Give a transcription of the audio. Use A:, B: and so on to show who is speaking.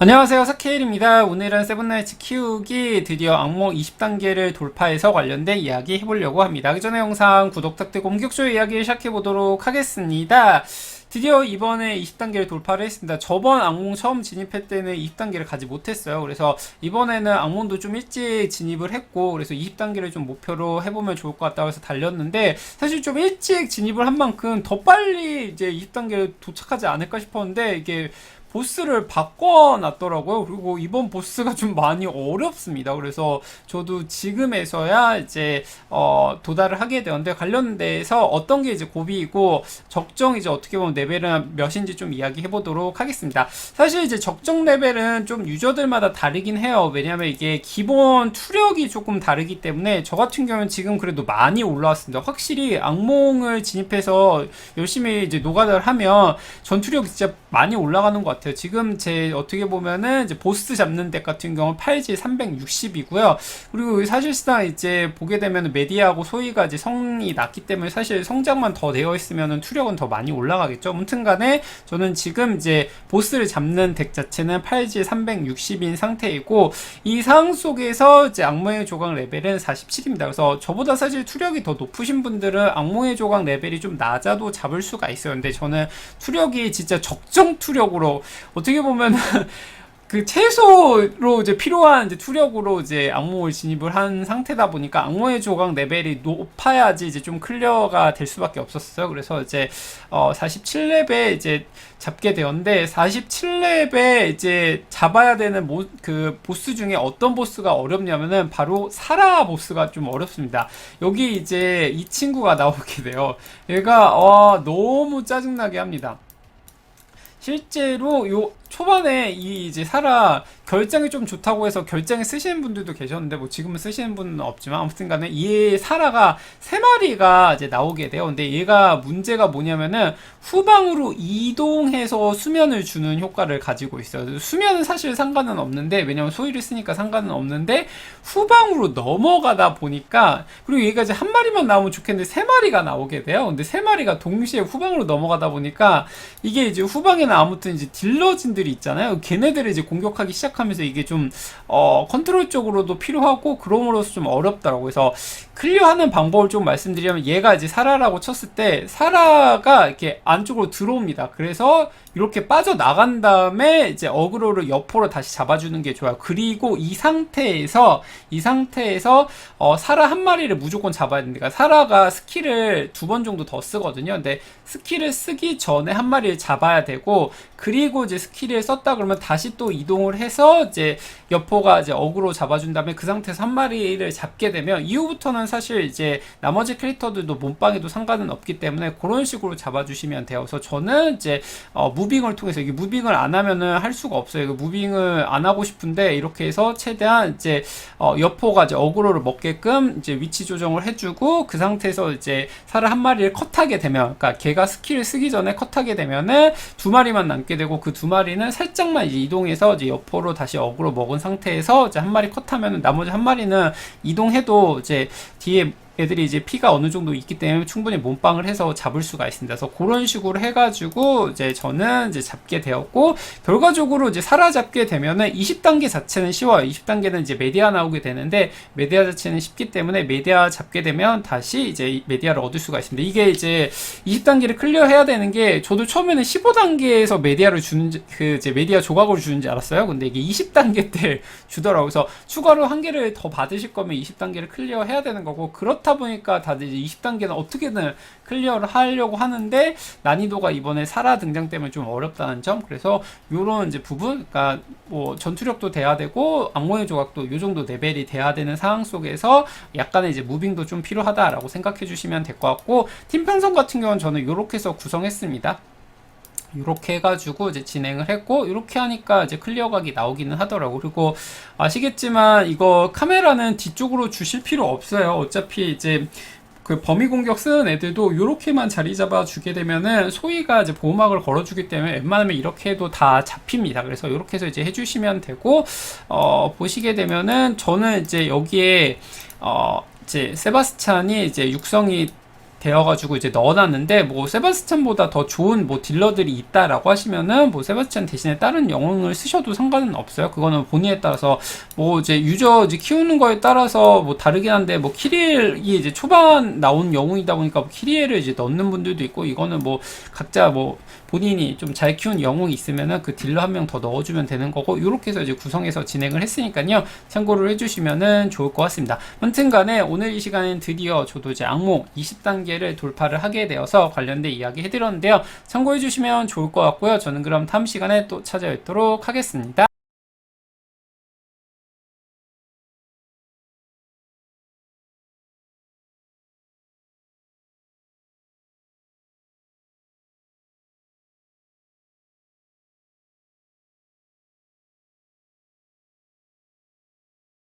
A: 안녕하세요. 사케일입니다. 오늘은 세븐나이츠 키우기 드디어 악몽 20단계를 돌파해서 관련된 이야기 해보려고 합니다. 그 전에 영상 구독 부탁드리고 본격적으로 이야기를 시작해보도록 하겠습니다. 드디어 이번에 20단계를 돌파를 했습니다. 저번 악몽 처음 진입할 때는 20단계를 가지 못했어요. 그래서 이번에는 악몽도 좀 일찍 진입을 했고 그래서 20단계를 좀 목표로 해보면 좋을 것 같다고 해서 달렸는데 사실 좀 일찍 진입을 한 만큼 더 빨리 이제 20단계에 도착하지 않을까 싶었는데 이게 보스를 바꿔놨더라고요. 그리고 이번 보스가 좀 많이 어렵습니다. 그래서 저도 지금에서야 이제 어, 도달을 하게 되었는데 관련돼서 어떤 게 이제 고비이고 적정 이제 어떻게 보면 레벨은 몇인지 좀 이야기해 보도록 하겠습니다. 사실 이제 적정 레벨은 좀 유저들마다 다르긴 해요. 왜냐하면 이게 기본 투력이 조금 다르기 때문에 저 같은 경우는 지금 그래도 많이 올라왔습니다. 확실히 악몽을 진입해서 열심히 이제 노가다를 하면 전투력이 진짜 많이 올라가는 것 같아요. 지금 제 어떻게 보면은 이제 보스 잡는 덱 같은 경우는 8G 360이고요. 그리고 사실상 이제 보게 되면 메디하고 소위가 이제 성이 낮기 때문에 사실 성장만 더 되어 있으면은 투력은 더 많이 올라가겠죠. 아무튼 간에 저는 지금 이제 보스를 잡는 덱 자체는 8G 360인 상태이고 이 상황 속에서 이제 악몽의 조각 레벨은 47입니다. 그래서 저보다 사실 투력이 더 높으신 분들은 악몽의 조각 레벨이 좀 낮아도 잡을 수가 있어요. 근데 저는 투력이 진짜 적정 투력으로 어떻게 보면 그 최소로 이제 필요한 이제 투력으로 이제 악몽을 진입을 한 상태다 보니까 악몽의 조각 레벨이 높아야지 이제 좀 클리어가 될 수밖에 없었어요. 그래서 이제 어 47렙에 이제 잡게 되었는데 47렙에 이제 잡아야 되는 모, 그 보스 중에 어떤 보스가 어렵냐면은 바로 사라 보스가 좀 어렵습니다. 여기 이제 이 친구가 나오게 돼요. 얘가 어 너무 짜증나게 합니다. 실제로 요 초반에 이 이제 사라 결장이 좀 좋다고 해서 결장에 쓰시는 분들도 계셨는데 뭐 지금은 쓰시는 분은 없지만 아무튼 간에 이 사라가 세 마리가 이제 나오게 돼요. 근데 얘가 문제가 뭐냐면은 후방으로 이동해서 수면을 주는 효과를 가지고 있어요. 수면은 사실 상관은 없는데 왜냐면 소위를 쓰니까 상관은 없는데 후방으로 넘어가다 보니까 그리고 얘가 이제 한 마리만 나오면 좋겠는데 세 마리가 나오게 돼요. 근데 세 마리가 동시에 후방으로 넘어가다 보니까 이게 이제 후방에는 아무튼 이제 딜러진 들이 있잖아요. 걔네들을 이제 공격하기 시작하면서 이게 좀 어, 컨트롤 쪽으로도 필요하고 그럼으로써 좀 어렵더라고요. 그래서 클리어하는 방법을 좀 말씀드리면 얘가 이제 사라라고 쳤을 때 사라가 이렇게 안쪽으로 들어옵니다. 그래서 이렇게 빠져 나간 다음에 이제 어그로를 옆으로 다시 잡아주는 게 좋아요. 그리고 이 상태에서 이 상태에서 어, 사라 한 마리를 무조건 잡아야 됩니다. 그러니까 사라가 스킬을 두 번 정도 더 쓰거든요. 근데 스킬을 쓰기 전에 한 마리를 잡아야 되고 그리고 이제 스킬 을 썼다 그러면 다시 또 이동을 해서 이제 여포가 이제 어그로 잡아준 다음에 그 상태에서 한 마리를 잡게 되면 이후부터는 사실 이제 나머지 캐릭터들도 몸빵에도 상관은 없기 때문에 그런 식으로 잡아주시면 돼요. 그래서 저는 이제 어, 무빙을 통해서 이게 무빙을 안 하면은 할 수가 없어요. 이거 무빙을 안 하고 싶은데 이렇게 해서 최대한 이제 어, 여포가 이제 어그로를 먹게끔 이제 위치 조정을 해주고 그 상태에서 이제 살을 한 마리를 컷하게 되면, 그러니까 걔가 스킬을 쓰기 전에 컷하게 되면은 두 마리만 남게 되고 그 두 마리는 살짝만 이제 이동해서 이제 여포로 다시 어그로 먹은 상태에서 이제 한 마리 컷하면은 나머지 한 마리는 이동해도 이제 뒤에 애들이 이제 피가 어느 정도 있기 때문에 충분히 몸빵을 해서 잡을 수가 있습니다. 그래서 그런 식으로 해가지고 이제 저는 이제 잡게 되었고 결과적으로 이제 사라잡게 되면은 20단계 자체는 쉬워요. 20단계는 이제 메디아 나오게 되는데 메디아 자체는 쉽기 때문에 메디아 잡게 되면 다시 이제 메디아를 얻을 수가 있습니다. 이게 이제 20단계를 클리어해야 되는 게 저도 처음에는 15단계에서 메디아를 주는 그 이제 메디아 조각을 주는지 알았어요. 근데 이게 20단계 때 주더라고요. 그래서 추가로 한 개를 더 받으실 거면 20단계를 클리어해야 되는 거고 그렇다 보니까 다들 이제 20단계는 어떻게든 클리어를 하려고 하는데 난이도가 이번에 사라 등장 때문에 좀 어렵다는 점. 그래서 요런 이제 부분, 그러니까 뭐 전투력도 돼야 되고 악몽의 조각도 요 정도 레벨이 돼야 되는 상황 속에서 약간의 이제 무빙도 좀 필요하다라고 생각해 주시면 될 것 같고 팀 편성 같은 경우는 저는 요렇게 해서 구성했습니다. 이렇게 해가지고 이제 진행을 했고 이렇게 하니까 이제 클리어각이 나오기는 하더라고 그리고 아시겠지만 이거 카메라는 뒤쪽으로 주실 필요 없어요 어차피 이제 그 범위 공격 쓰는 애들도 이렇게만 자리 잡아 주게 되면은 소위가 이제 보호막을 걸어 주기 때문에 웬만하면 이렇게 해도 다 잡힙니다. 그래서 이렇게 해서 이제 해주시면 되고 어 보시게 되면은 저는 이제 여기에 어 이제 세바스찬이 이제 육성이 되어가지고 이제 넣어놨는데 뭐 세바스찬보다 더 좋은 뭐 딜러들이 있다라고 하시면은 뭐 세바스찬 대신에 다른 영웅을 쓰셔도 상관은 없어요. 그거는 본인에 따라서 뭐 이제 유저 이제 키우는 거에 따라서 뭐 다르긴 한데 뭐 키리엘이 이제 초반 나온 영웅이다 보니까 뭐 키리엘을 이제 넣는 분들도 있고 이거는 뭐 각자 뭐 본인이 좀 잘 키운 영웅이 있으면은 그 딜러 한 명 더 넣어주면 되는 거고 이렇게 해서 이제 구성해서 진행을 했으니까요 참고를 해주시면은 좋을 것 같습니다. 아무튼간에 오늘 이 시간엔 드디어 저도 이제 악몽 20 단계를 돌파를 하게 되어서 관련된 이야기 해드렸는데요 참고해 주시면 좋을 것 같고요 저는 그럼 다음 시간에 또 찾아뵙도록 하겠습니다.